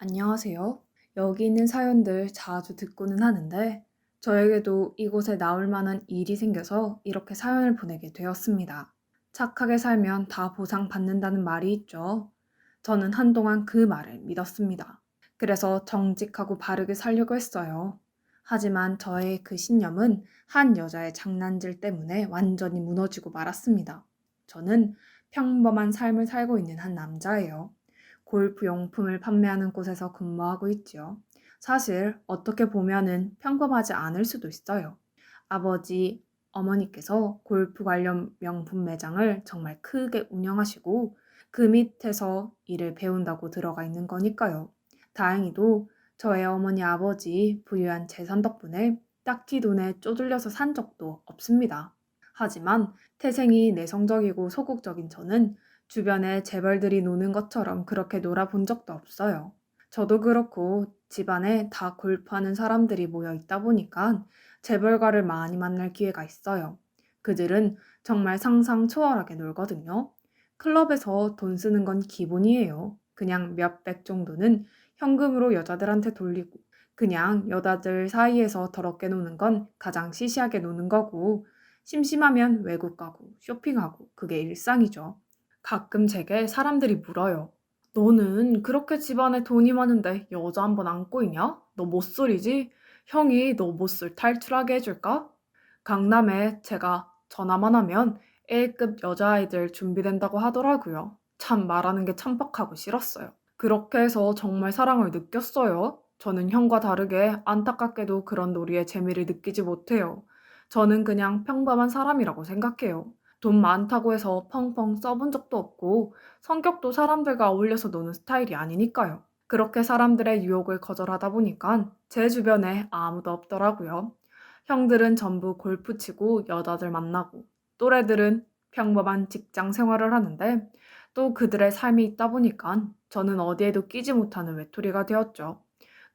안녕하세요. 여기 있는 사연들 자주 듣고는 하는데, 저에게도 이곳에 나올 만한 일이 생겨서 이렇게 사연을 보내게 되었습니다. 착하게 살면 다 보상받는다는 말이 있죠. 저는 한동안 그 말을 믿었습니다. 그래서 정직하고 바르게 살려고 했어요. 하지만 저의 그 신념은 한 여자의 장난질 때문에 완전히 무너지고 말았습니다. 저는 평범한 삶을 살고 있는 한 남자예요. 골프 용품을 판매하는 곳에서 근무하고 있지요. 사실 어떻게 보면은 평범하지 않을 수도 있어요. 아버지, 어머니께서 골프 관련 명품 매장을 정말 크게 운영하시고 그 밑에서 일을 배운다고 들어가 있는 거니까요. 다행히도 저의 어머니 아버지 부유한 재산 덕분에 딱히 돈에 쪼들려서 산 적도 없습니다. 하지만 태생이 내성적이고 소극적인 저는 주변에 재벌들이 노는 것처럼 그렇게 놀아본 적도 없어요. 저도 그렇고 집안에 다 골프하는 사람들이 모여 있다 보니까 재벌가를 많이 만날 기회가 있어요. 그들은 정말 상상 초월하게 놀거든요. 클럽에서 돈 쓰는 건 기본이에요. 그냥 몇백 정도는 현금으로 여자들한테 돌리고, 그냥 여자들 사이에서 더럽게 노는 건 가장 시시하게 노는 거고, 심심하면 외국 가고, 쇼핑하고, 그게 일상이죠. 가끔 제게 사람들이 물어요. 너는 그렇게 집안에 돈이 많은데 여자 한 번 안 꼬이냐? 너 못소리지? 형이 너 못쏠 탈출하게 해줄까? 강남에 제가 전화만 하면 A급 여자아이들 준비된다고 하더라고요. 참 말하는 게 참박하고 싫었어요. 그렇게 해서 정말 사랑을 느꼈어요. 저는 형과 다르게 안타깝게도 그런 놀이의 재미를 느끼지 못해요. 저는 그냥 평범한 사람이라고 생각해요. 돈 많다고 해서 펑펑 써본 적도 없고 성격도 사람들과 어울려서 노는 스타일이 아니니까요. 그렇게 사람들의 유혹을 거절하다 보니까 제 주변에 아무도 없더라고요. 형들은 전부 골프 치고 여자들 만나고 또래들은 평범한 직장 생활을 하는데 또 그들의 삶이 있다 보니까 저는 어디에도 끼지 못하는 외톨이가 되었죠.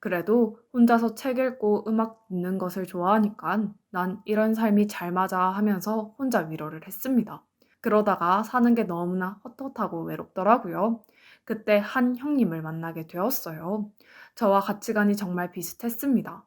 그래도 혼자서 책 읽고 음악 듣는 것을 좋아하니까 난 이런 삶이 잘 맞아 하면서 혼자 위로를 했습니다. 그러다가 사는 게 너무나 헛헛하고 외롭더라고요. 그때 한 형님을 만나게 되었어요. 저와 가치관이 정말 비슷했습니다.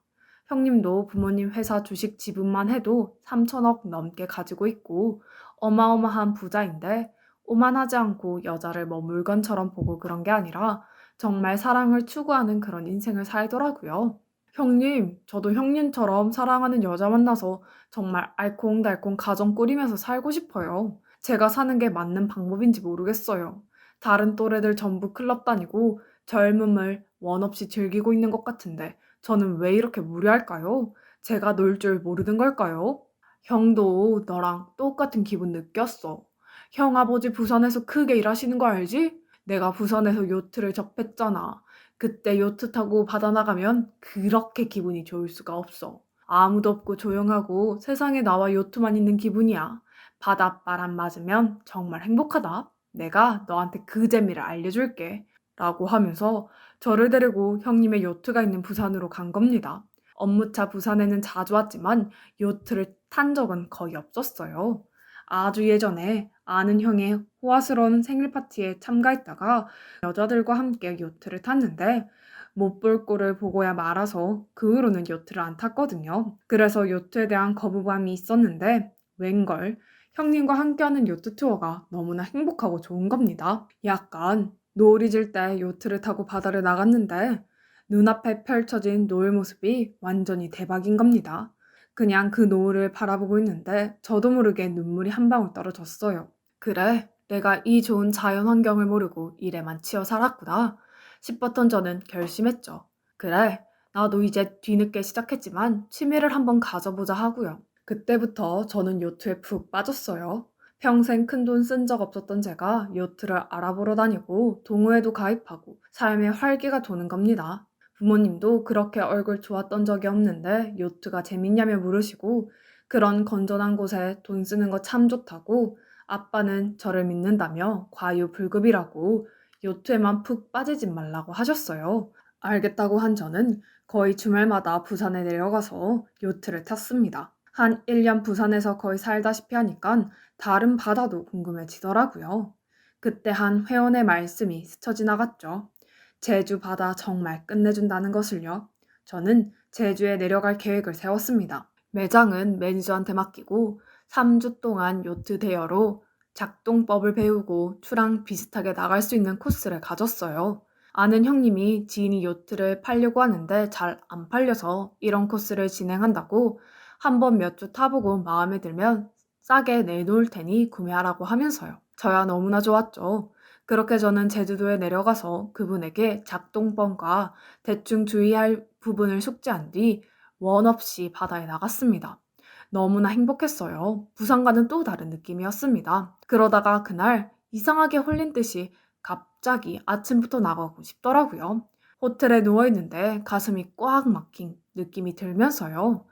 형님도 부모님 회사 주식 지분만 해도 3천억 넘게 가지고 있고 어마어마한 부자인데 오만하지 않고 여자를 뭐 물건처럼 보고 그런 게 아니라 정말 사랑을 추구하는 그런 인생을 살더라고요. 형님, 저도 형님처럼 사랑하는 여자 만나서 정말 알콩달콩 가정 꾸리면서 살고 싶어요. 제가 사는 게 맞는 방법인지 모르겠어요. 다른 또래들 전부 클럽 다니고 젊음을 원 없이 즐기고 있는 것 같은데 저는 왜 이렇게 무례할까요? 제가 놀 줄 모르는 걸까요? 형도 너랑 똑같은 기분 느꼈어. 형 아버지 부산에서 크게 일하시는 거 알지? 내가 부산에서 요트를 접했잖아. 그때 요트 타고 바다 나가면 그렇게 기분이 좋을 수가 없어. 아무도 없고 조용하고 세상에 나와 요트만 있는 기분이야. 바닷바람 맞으면 정말 행복하다. 내가 너한테 그 재미를 알려줄게. 라고 하면서 저를 데리고 형님의 요트가 있는 부산으로 간 겁니다. 업무차 부산에는 자주 왔지만 요트를 탄 적은 거의 없었어요. 아주 예전에 아는 형의 호화스러운 생일 파티에 참가했다가 여자들과 함께 요트를 탔는데 못 볼 꼴을 보고야 말아서 그 후로는 요트를 안 탔거든요. 그래서 요트에 대한 거부감이 있었는데 웬걸 형님과 함께하는 요트 투어가 너무나 행복하고 좋은 겁니다. 약간 노을이 질 때 요트를 타고 바다를 나갔는데 눈앞에 펼쳐진 노을 모습이 완전히 대박인 겁니다. 그냥 그 노을을 바라보고 있는데 저도 모르게 눈물이 한 방울 떨어졌어요. 그래, 내가 이 좋은 자연 환경을 모르고 일에만 치여 살았구나 싶었던 저는 결심했죠. 그래, 나도 이제 뒤늦게 시작했지만 취미를 한번 가져보자 하고요. 그때부터 저는 요트에 푹 빠졌어요. 평생 큰 돈 쓴 적 없었던 제가 요트를 알아보러 다니고 동호회도 가입하고 삶의 활기가 도는 겁니다. 부모님도 그렇게 얼굴 좋았던 적이 없는데 요트가 재밌냐며 물으시고 그런 건전한 곳에 돈 쓰는 거 참 좋다고 아빠는 저를 믿는다며 과유불급이라고 요트에만 푹 빠지지 말라고 하셨어요. 알겠다고 한 저는 거의 주말마다 부산에 내려가서 요트를 탔습니다. 한 1년 부산에서 거의 살다시피 하니까 다른 바다도 궁금해지더라고요. 그때 한 회원의 말씀이 스쳐 지나갔죠. 제주 바다 정말 끝내준다는 것을요. 저는 제주에 내려갈 계획을 세웠습니다. 매장은 매니저한테 맡기고 3주 동안 요트 대여로 작동법을 배우고 추랑 비슷하게 나갈 수 있는 코스를 가졌어요. 아는 형님이 지인이 요트를 팔려고 하는데 잘 안 팔려서 이런 코스를 진행한다고 한번 몇 주 타보고 마음에 들면 싸게 내놓을 테니 구매하라고 하면서요. 저야 너무나 좋았죠. 그렇게 저는 제주도에 내려가서 그분에게 작동법과 대충 주의할 부분을 숙지한 뒤 원 없이 바다에 나갔습니다. 너무나 행복했어요. 부산과는 또 다른 느낌이었습니다. 그러다가 그날 이상하게 홀린 듯이 갑자기 아침부터 나가고 싶더라고요. 호텔에 누워있는데 가슴이 꽉 막힌 느낌이 들면서요.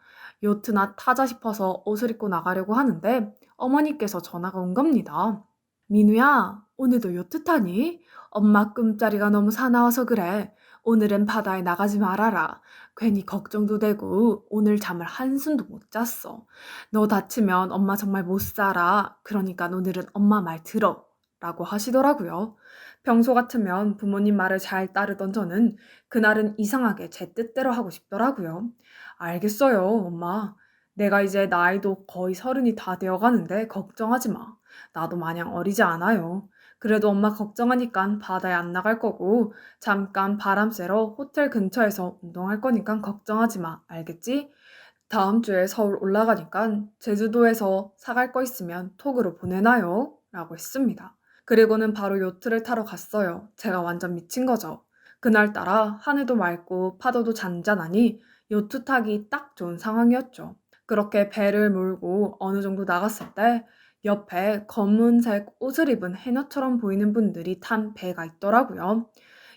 요트나 타자 싶어서 옷을 입고 나가려고 하는데 어머니께서 전화가 온 겁니다. 민우야, 오늘도 요트 타니? 엄마 꿈자리가 너무 사나워서 그래. 오늘은 바다에 나가지 말아라. 괜히 걱정도 되고 오늘 잠을 한숨도 못 잤어. 너 다치면 엄마 정말 못 살아. 그러니까 오늘은 엄마 말 들어. 라고 하시더라고요. 평소 같으면 부모님 말을 잘 따르던 저는 그날은 이상하게 제 뜻대로 하고 싶더라고요. 알겠어요, 엄마. 내가 이제 나이도 거의 서른이 다 되어 가는데 걱정하지 마. 나도 마냥 어리지 않아요. 그래도 엄마 걱정하니까 바다에 안 나갈 거고 잠깐 바람 쐬러 호텔 근처에서 운동할 거니까 걱정하지 마. 알겠지? 다음 주에 서울 올라가니까 제주도에서 사갈 거 있으면 톡으로 보내놔요. 라고 했습니다. 그리고는 바로 요트를 타러 갔어요. 제가 완전 미친 거죠. 그날따라 하늘도 맑고 파도도 잔잔하니 요트 타기 딱 좋은 상황이었죠. 그렇게 배를 몰고 어느 정도 나갔을 때 옆에 검은색 옷을 입은 해녀처럼 보이는 분들이 탄 배가 있더라고요.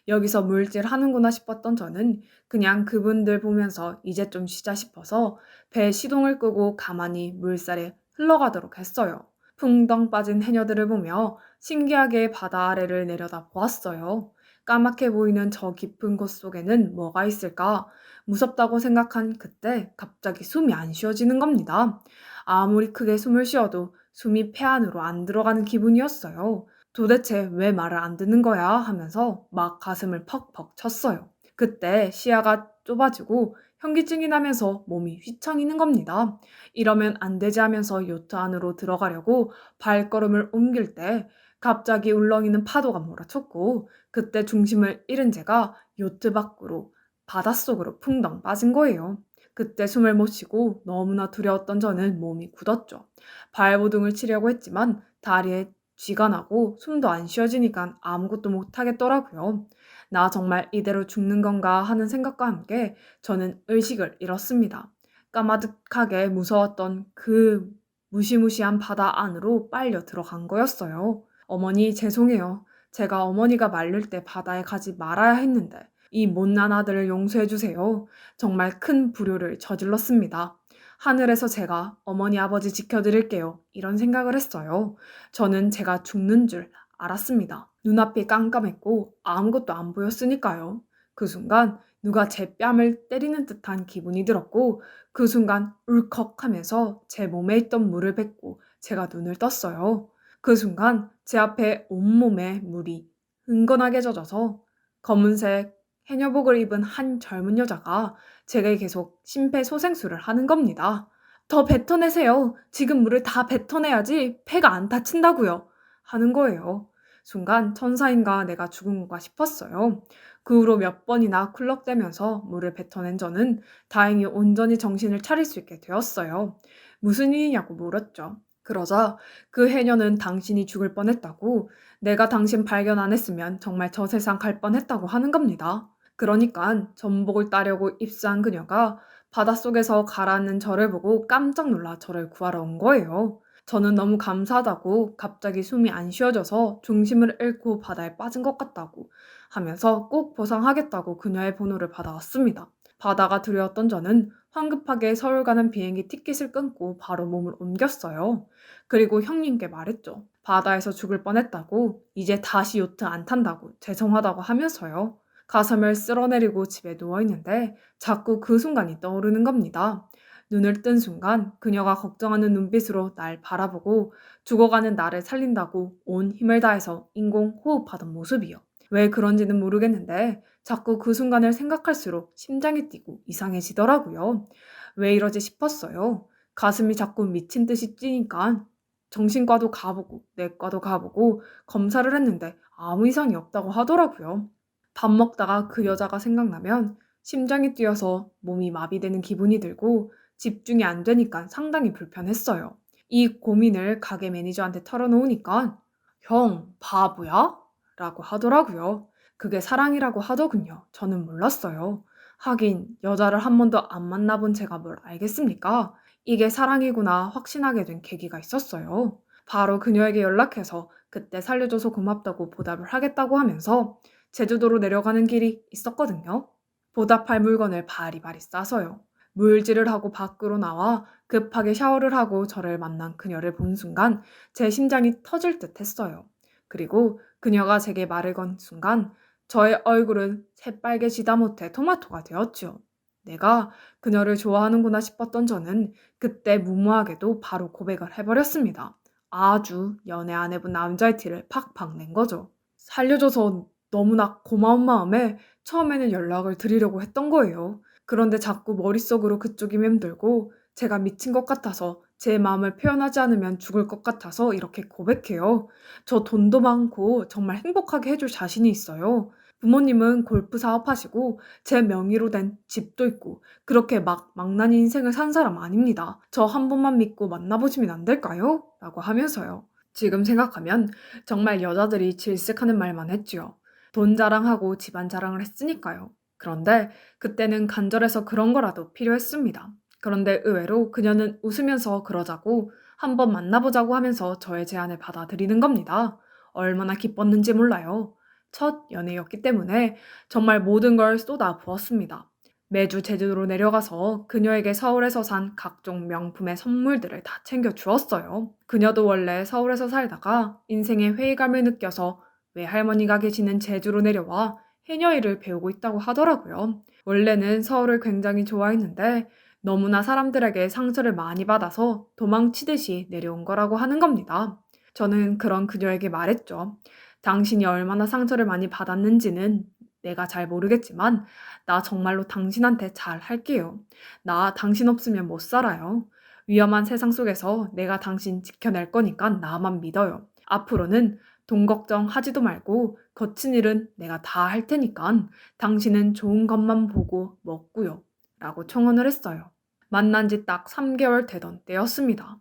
여기서 물질 하는구나 싶었던 저는 그냥 그분들 보면서 이제 좀 쉬자 싶어서 배 시동을 끄고 가만히 물살에 흘러가도록 했어요. 풍덩 빠진 해녀들을 보며 신기하게 바다 아래를 내려다 보았어요. 까맣게 보이는 저 깊은 곳 속에는 뭐가 있을까? 무섭다고 생각한 그때 갑자기 숨이 안 쉬어지는 겁니다. 아무리 크게 숨을 쉬어도 숨이 폐 안으로 안 들어가는 기분이었어요. 도대체 왜 말을 안 듣는 거야? 하면서 막 가슴을 퍽퍽 쳤어요. 그때 시야가 좁아지고 현기증이 나면서 몸이 휘청이는 겁니다. 이러면 안 되지 하면서 요트 안으로 들어가려고 발걸음을 옮길 때 갑자기 울렁이는 파도가 몰아쳤고 그때 중심을 잃은 제가 요트 밖으로 바닷속으로 풍덩 빠진 거예요. 그때 숨을 못 쉬고 너무나 두려웠던 저는 몸이 굳었죠. 발버둥을 치려고 했지만 다리에 쥐가 나고 숨도 안 쉬어지니까 아무것도 못 하겠더라고요. 나 정말 이대로 죽는 건가 하는 생각과 함께 저는 의식을 잃었습니다. 까마득하게 무서웠던 그 무시무시한 바다 안으로 빨려 들어간 거였어요. 어머니 죄송해요. 제가 어머니가 말릴 때 바다에 가지 말아야 했는데 이 못난 아들을 용서해 주세요. 정말 큰 불효를 저질렀습니다. 하늘에서 제가 어머니 아버지 지켜드릴게요. 이런 생각을 했어요. 저는 제가 죽는 줄 알았습니다. 눈앞이 깜깜했고 아무것도 안 보였으니까요. 그 순간 누가 제 뺨을 때리는 듯한 기분이 들었고 그 순간 울컥하면서 제 몸에 있던 물을 뱉고 제가 눈을 떴어요. 그 순간 제 앞에 온몸에 물이 흥건하게 젖어서 검은색 해녀복을 입은 한 젊은 여자가 제게 계속 심폐소생술을 하는 겁니다. 더 뱉어내세요. 지금 물을 다 뱉어내야지 폐가 안 다친다고요. 하는 거예요. 순간 천사인가 내가 죽은가 싶었어요. 그 후로 몇 번이나 쿨럭대면서 물을 뱉어낸 저는 다행히 온전히 정신을 차릴 수 있게 되었어요. 무슨 일이냐고 물었죠. 그러자 그 해녀는 당신이 죽을 뻔했다고 내가 당신 발견 안 했으면 정말 저 세상 갈 뻔했다고 하는 겁니다. 그러니까 전복을 따려고 입수한 그녀가 바닷속에서 가라앉는 저를 보고 깜짝 놀라 저를 구하러 온 거예요. 저는 너무 감사하다고 갑자기 숨이 안 쉬어져서 중심을 잃고 바다에 빠진 것 같다고 하면서 꼭 보상하겠다고 그녀의 번호를 받아왔습니다. 바다가 두려웠던 저는 황급하게 서울 가는 비행기 티켓을 끊고 바로 몸을 옮겼어요. 그리고 형님께 말했죠. 바다에서 죽을 뻔했다고 이제 다시 요트 안 탄다고 죄송하다고 하면서요. 가슴을 쓸어내리고 집에 누워있는데 자꾸 그 순간이 떠오르는 겁니다. 눈을 뜬 순간 그녀가 걱정하는 눈빛으로 날 바라보고 죽어가는 나를 살린다고 온 힘을 다해서 인공 호흡하던 모습이요. 왜 그런지는 모르겠는데 자꾸 그 순간을 생각할수록 심장이 뛰고 이상해지더라고요. 왜 이러지 싶었어요. 가슴이 자꾸 미친 듯이 뛰니까 정신과도 가보고 내과도 가보고 검사를 했는데 아무 이상이 없다고 하더라고요. 밥 먹다가 그 여자가 생각나면 심장이 뛰어서 몸이 마비되는 기분이 들고 집중이 안 되니까 상당히 불편했어요. 이 고민을 가게 매니저한테 털어놓으니까 형, 바보야? 라고 하더라고요. 그게 사랑이라고 하더군요. 저는 몰랐어요. 하긴 여자를 한 번도 안 만나본 제가 뭘 알겠습니까? 이게 사랑이구나 확신하게 된 계기가 있었어요. 바로 그녀에게 연락해서 그때 살려줘서 고맙다고 보답을 하겠다고 하면서 제주도로 내려가는 길이 있었거든요. 보답할 물건을 바리바리 싸서요. 물질을 하고 밖으로 나와 급하게 샤워를 하고 저를 만난 그녀를 본 순간 제 심장이 터질 듯 했어요. 그리고 그녀가 제게 말을 건 순간 저의 얼굴은 새빨개지다 못해 토마토가 되었죠. 내가 그녀를 좋아하는구나 싶었던 저는 그때 무모하게도 바로 고백을 해버렸습니다. 아주 연애 안 해본 남자의 티를 팍팍 낸 거죠. 살려줘서 너무나 고마운 마음에 처음에는 연락을 드리려고 했던 거예요. 그런데 자꾸 머릿속으로 그쪽이 맴돌고 제가 미친 것 같아서 제 마음을 표현하지 않으면 죽을 것 같아서 이렇게 고백해요. 저 돈도 많고 정말 행복하게 해줄 자신이 있어요. 부모님은 골프 사업하시고 제 명의로 된 집도 있고 그렇게 막 망나니 인생을 산 사람 아닙니다. 저 한 번만 믿고 만나보시면 안 될까요? 라고 하면서요. 지금 생각하면 정말 여자들이 질색하는 말만 했지요. 돈 자랑하고 집안 자랑을 했으니까요. 그런데 그때는 간절해서 그런 거라도 필요했습니다. 그런데 의외로 그녀는 웃으면서 그러자고 한번 만나보자고 하면서 저의 제안을 받아들이는 겁니다. 얼마나 기뻤는지 몰라요. 첫 연애였기 때문에 정말 모든 걸 쏟아 부었습니다. 매주 제주도로 내려가서 그녀에게 서울에서 산 각종 명품의 선물들을 다 챙겨 주었어요. 그녀도 원래 서울에서 살다가 인생의 회의감을 느껴서 외할머니가 계시는 제주로 내려와 해녀 일을 배우고 있다고 하더라고요. 원래는 서울을 굉장히 좋아했는데 너무나 사람들에게 상처를 많이 받아서 도망치듯이 내려온 거라고 하는 겁니다. 저는 그런 그녀에게 말했죠. 당신이 얼마나 상처를 많이 받았는지는 내가 잘 모르겠지만 나 정말로 당신한테 잘 할게요. 나 당신 없으면 못 살아요. 위험한 세상 속에서 내가 당신 지켜낼 거니까 나만 믿어요. 앞으로는 돈 걱정하지도 말고 거친 일은 내가 다 할 테니까 당신은 좋은 것만 보고 먹고요. 라고 청혼을 했어요. 만난 지 딱 3개월 되던 때였습니다.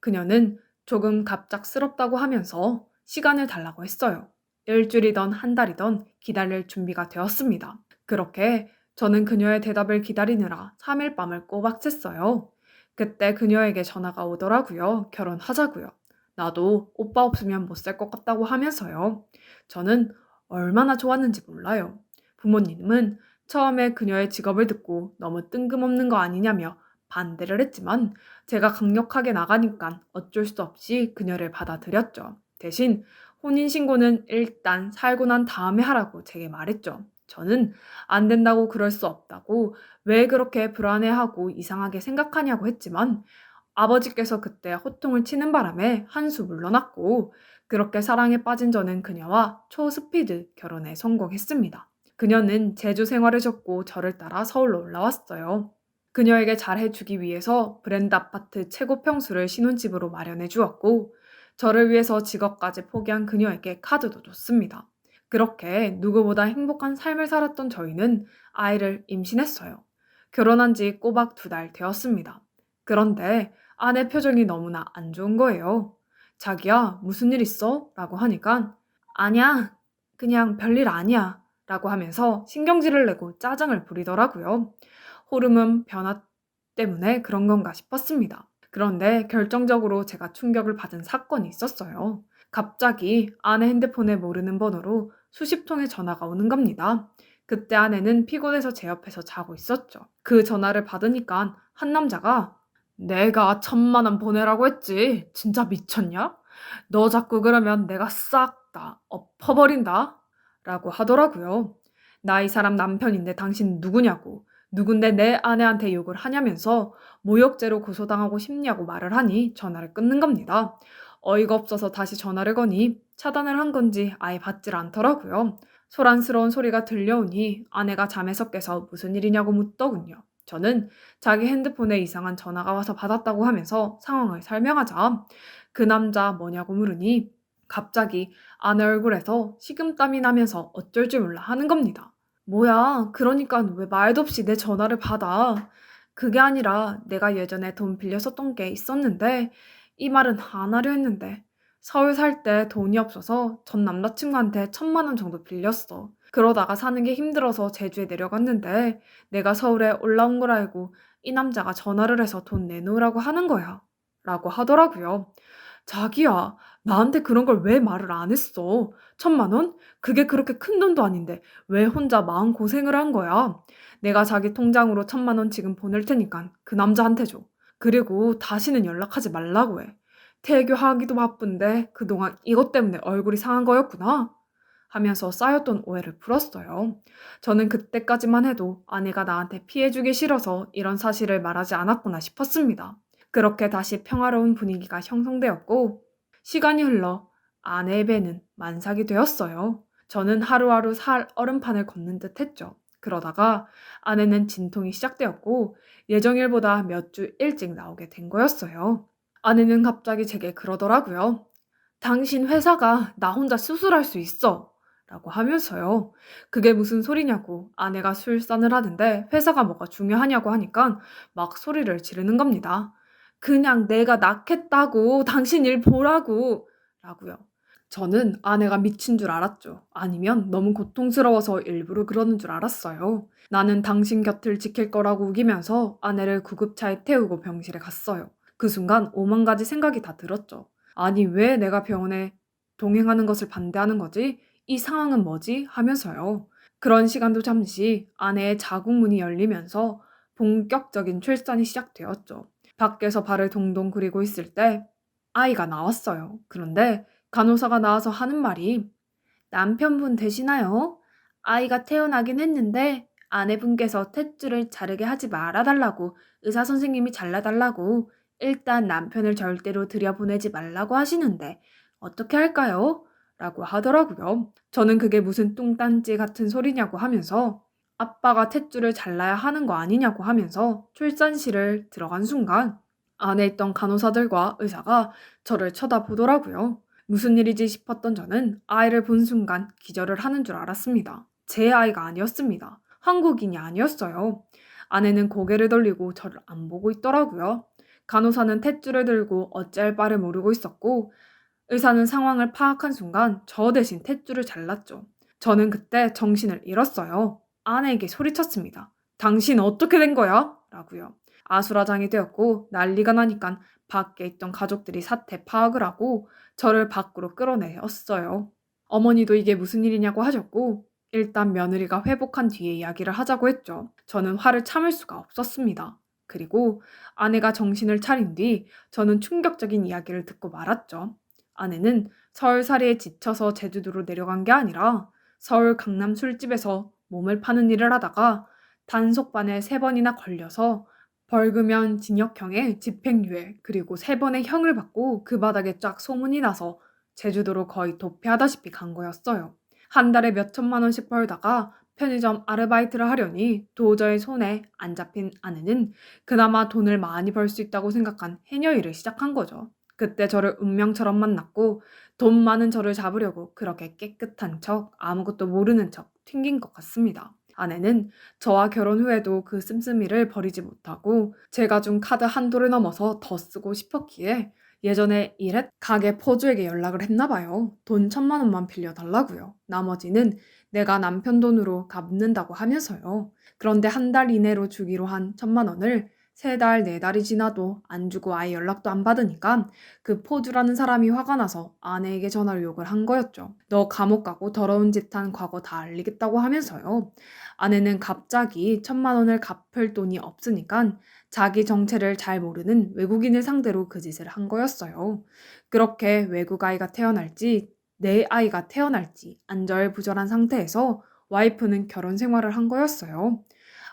그녀는 조금 갑작스럽다고 하면서 시간을 달라고 했어요. 일주일이던 한 달이던 기다릴 준비가 되었습니다. 그렇게 저는 그녀의 대답을 기다리느라 3일 밤을 꼬박 샜어요. 그때 그녀에게 전화가 오더라고요. 결혼하자고요. 나도 오빠 없으면 못 살 것 같다고 하면서요. 저는 얼마나 좋았는지 몰라요. 부모님은 처음에 그녀의 직업을 듣고 너무 뜬금없는 거 아니냐며 반대를 했지만 제가 강력하게 나가니까 어쩔 수 없이 그녀를 받아들였죠. 대신 혼인신고는 일단 살고 난 다음에 하라고 제게 말했죠. 저는 안 된다고 그럴 수 없다고 왜 그렇게 불안해하고 이상하게 생각하냐고 했지만 아버지께서 그때 호통을 치는 바람에 한수 물러났고 그렇게 사랑에 빠진 저는 그녀와 초스피드 결혼에 성공했습니다. 그녀는 제주 생활을 접고 저를 따라 서울로 올라왔어요. 그녀에게 잘해주기 위해서 브랜드 아파트 최고 평수를 신혼집으로 마련해 주었고 저를 위해서 직업까지 포기한 그녀에게 카드도 줬습니다. 그렇게 누구보다 행복한 삶을 살았던 저희는 아이를 임신했어요. 결혼한 지 꼬박 두 달 되었습니다. 그런데 아내 표정이 너무나 안 좋은 거예요. 자기야, 무슨 일 있어? 라고 하니까 아니야, 그냥 별일 아니야. 라고 하면서 신경질을 내고 짜증을 부리더라고요. 호르몬 변화 때문에 그런 건가 싶었습니다. 그런데 결정적으로 제가 충격을 받은 사건이 있었어요. 갑자기 아내 핸드폰에 모르는 번호로 수십 통의 전화가 오는 겁니다. 그때 아내는 피곤해서 제 옆에서 자고 있었죠. 그 전화를 받으니까 한 남자가 내가 천만 원 보내라고 했지. 진짜 미쳤냐? 너 자꾸 그러면 내가 싹 다 엎어버린다. 라고 하더라고요. 나 이 사람 남편인데 당신 누구냐고. 누군데 내 아내한테 욕을 하냐면서 모욕죄로 고소당하고 싶냐고 말을 하니 전화를 끊는 겁니다. 어이가 없어서 다시 전화를 거니 차단을 한 건지 아예 받질 않더라고요. 소란스러운 소리가 들려오니 아내가 잠에서 깨서 무슨 일이냐고 묻더군요. 저는 자기 핸드폰에 이상한 전화가 와서 받았다고 하면서 상황을 설명하자 그 남자 뭐냐고 물으니 갑자기 아내 얼굴에서 식은땀이 나면서 어쩔 줄 몰라 하는 겁니다. 뭐야, 그러니까 왜 말도 없이 내 전화를 받아? 그게 아니라 내가 예전에 돈 빌려 썼던 게 있었는데 이 말은 안 하려 했는데 서울 살 때 돈이 없어서 전 남자친구한테 천만 원 정도 빌렸어. 그러다가 사는 게 힘들어서 제주에 내려갔는데 내가 서울에 올라온 걸 알고 이 남자가 전화를 해서 돈 내놓으라고 하는 거야. 라고 하더라고요. 자기야, 나한테 그런 걸 왜 말을 안 했어? 천만 원? 그게 그렇게 큰 돈도 아닌데 왜 혼자 마음 고생을 한 거야? 내가 자기 통장으로 천만 원 지금 보낼 테니까 그 남자한테 줘. 그리고 다시는 연락하지 말라고 해. 태교하기도 바쁜데 그동안 이것 때문에 얼굴이 상한 거였구나. 하면서 쌓였던 오해를 풀었어요. 저는 그때까지만 해도 아내가 나한테 피해주기 싫어서 이런 사실을 말하지 않았구나 싶었습니다. 그렇게 다시 평화로운 분위기가 형성되었고, 시간이 흘러 아내의 배는 만삭이 되었어요. 저는 하루하루 살 얼음판을 걷는 듯 했죠. 그러다가 아내는 진통이 시작되었고, 예정일보다 몇 주 일찍 나오게 된 거였어요. 아내는 갑자기 제게 그러더라고요. 당신 회사가 나 혼자 수술할 수 있어. 라고 하면서요. 그게 무슨 소리냐고 아내가 술산을 하는데 회사가 뭐가 중요하냐고 하니까 막 소리를 지르는 겁니다. 그냥 내가 낳겠다고 당신 일 보라고 라고요. 저는 아내가 미친 줄 알았죠. 아니면 너무 고통스러워서 일부러 그러는 줄 알았어요. 나는 당신 곁을 지킬 거라고 우기면서 아내를 구급차에 태우고 병실에 갔어요. 그 순간 오만 가지 생각이 다 들었죠. 아니, 왜 내가 병원에 동행하는 것을 반대하는 거지? 이 상황은 뭐지? 하면서요. 그런 시간도 잠시 아내의 자궁문이 열리면서 본격적인 출산이 시작되었죠. 밖에서 발을 동동 그리고 있을 때 아이가 나왔어요. 그런데 간호사가 나와서 하는 말이 남편분 되시나요? 아이가 태어나긴 했는데 아내분께서 탯줄을 자르게 하지 말아달라고 의사 선생님이 잘라달라고 일단 남편을 절대로 들여보내지 말라고 하시는데 어떻게 할까요? 라고 하더라고요. 저는 그게 무슨 뚱딴지 같은 소리냐고 하면서 아빠가 탯줄을 잘라야 하는 거 아니냐고 하면서 출산실을 들어간 순간 안에 있던 간호사들과 의사가 저를 쳐다보더라고요. 무슨 일이지 싶었던 저는 아이를 본 순간 기절을 하는 줄 알았습니다. 제 아이가 아니었습니다. 한국인이 아니었어요. 아내는 고개를 돌리고 저를 안 보고 있더라고요. 간호사는 탯줄을 들고 어찌할 바를 모르고 있었고 의사는 상황을 파악한 순간 저 대신 탯줄을 잘랐죠. 저는 그때 정신을 잃었어요. 아내에게 소리쳤습니다. 당신 어떻게 된 거야? 라고요. 아수라장이 되었고 난리가 나니까 밖에 있던 가족들이 사태 파악을 하고 저를 밖으로 끌어내었어요. 어머니도 이게 무슨 일이냐고 하셨고 일단 며느리가 회복한 뒤에 이야기를 하자고 했죠. 저는 화를 참을 수가 없었습니다. 그리고 아내가 정신을 차린 뒤 저는 충격적인 이야기를 듣고 말았죠. 아내는 서울살이에 지쳐서 제주도로 내려간 게 아니라 서울 강남 술집에서 몸을 파는 일을 하다가 단속반에 세 번이나 걸려서 벌금형 징역형에 집행유예 그리고 세 번의 형을 받고 그 바닥에 쫙 소문이 나서 제주도로 거의 도피하다시피 간 거였어요. 한 달에 몇 천만 원씩 벌다가 편의점 아르바이트를 하려니 도저히 손에 안 잡힌 아내는 그나마 돈을 많이 벌 수 있다고 생각한 해녀 일을 시작한 거죠. 그때 저를 운명처럼 만났고 돈 많은 저를 잡으려고 그렇게 깨끗한 척 아무것도 모르는 척 튕긴 것 같습니다. 아내는 저와 결혼 후에도 그 씀씀이를 버리지 못하고 제가 준 카드 한도를 넘어서 더 쓰고 싶었기에 예전에 일했 가게 포주에게 연락을 했나 봐요. 돈 천만 원만 빌려달라고요. 나머지는 내가 남편 돈으로 갚는다고 하면서요. 그런데 한 달 이내로 주기로 한 천만 원을 세 달, 네 달이 지나도 안 주고 아예 연락도 안 받으니까 그 포주라는 사람이 화가 나서 아내에게 전화를 욕을 한 거였죠. 너 감옥 가고 더러운 짓 한 과거 다 알리겠다고 하면서요. 아내는 갑자기 천만 원을 갚을 돈이 없으니까 자기 정체를 잘 모르는 외국인을 상대로 그 짓을 한 거였어요. 그렇게 외국 아이가 태어날지 내 아이가 태어날지 안절부절한 상태에서 와이프는 결혼 생활을 한 거였어요.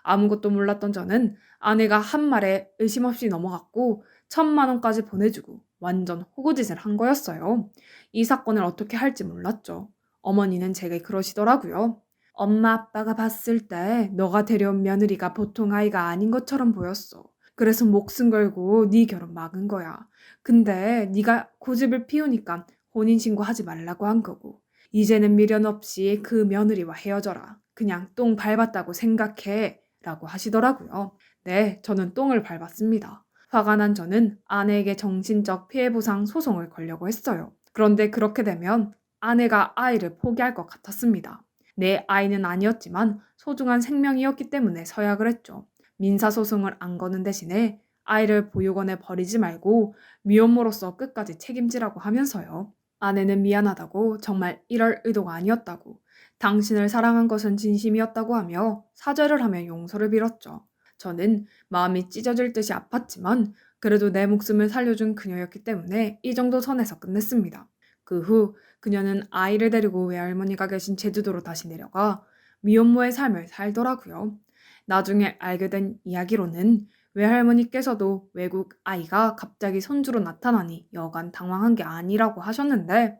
아무것도 몰랐던 저는 아내가 한 말에 의심 없이 넘어갔고 천만 원까지 보내주고 완전 호구짓을 한 거였어요. 이 사건을 어떻게 할지 몰랐죠. 어머니는 제게 그러시더라고요. 엄마 아빠가 봤을 때 너가 데려온 며느리가 보통 아이가 아닌 것처럼 보였어. 그래서 목숨 걸고 네 결혼 막은 거야. 근데 네가 고집을 피우니까 혼인신고 하지 말라고 한 거고. 이제는 미련 없이 그 며느리와 헤어져라. 그냥 똥 밟았다고 생각해. 라고 하시더라고요. 네, 저는 똥을 밟았습니다. 화가 난 저는 아내에게 정신적 피해보상 소송을 걸려고 했어요. 그런데 그렇게 되면 아내가 아이를 포기할 것 같았습니다. 내 아이는 아니었지만 소중한 생명이었기 때문에 서약을 했죠. 민사소송을 안 거는 대신에 아이를 보육원에 버리지 말고 미혼모로서 끝까지 책임지라고 하면서요. 아내는 미안하다고 정말 이럴 의도가 아니었다고 당신을 사랑한 것은 진심이었다고 하며 사죄를 하며 용서를 빌었죠. 저는 마음이 찢어질 듯이 아팠지만 그래도 내 목숨을 살려준 그녀였기 때문에 이 정도 선에서 끝냈습니다. 그 후 그녀는 아이를 데리고 외할머니가 계신 제주도로 다시 내려가 미혼모의 삶을 살더라고요. 나중에 알게 된 이야기로는 외할머니께서도 외국 아이가 갑자기 손주로 나타나니 여간 당황한 게 아니라고 하셨는데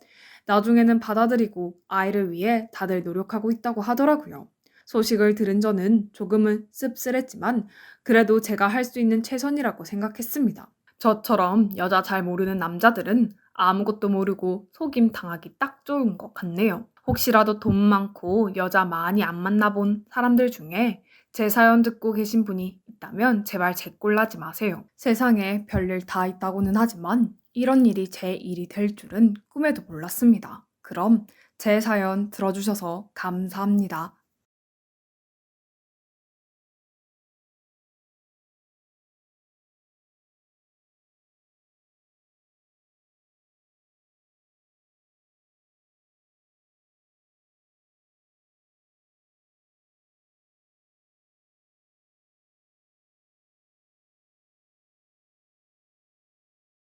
나중에는 받아들이고 아이를 위해 다들 노력하고 있다고 하더라고요. 소식을 들은 저는 조금은 씁쓸했지만 그래도 제가 할 수 있는 최선이라고 생각했습니다. 저처럼 여자 잘 모르는 남자들은 아무것도 모르고 속임 당하기 딱 좋은 것 같네요. 혹시라도 돈 많고 여자 많이 안 만나본 사람들 중에 제 사연 듣고 계신 분이 있다면 제발 제 꼴 나지 마세요. 세상에 별일 다 있다고는 하지만 이런 일이 제 일이 될 줄은 꿈에도 몰랐습니다. 그럼 제 사연 들어주셔서 감사합니다.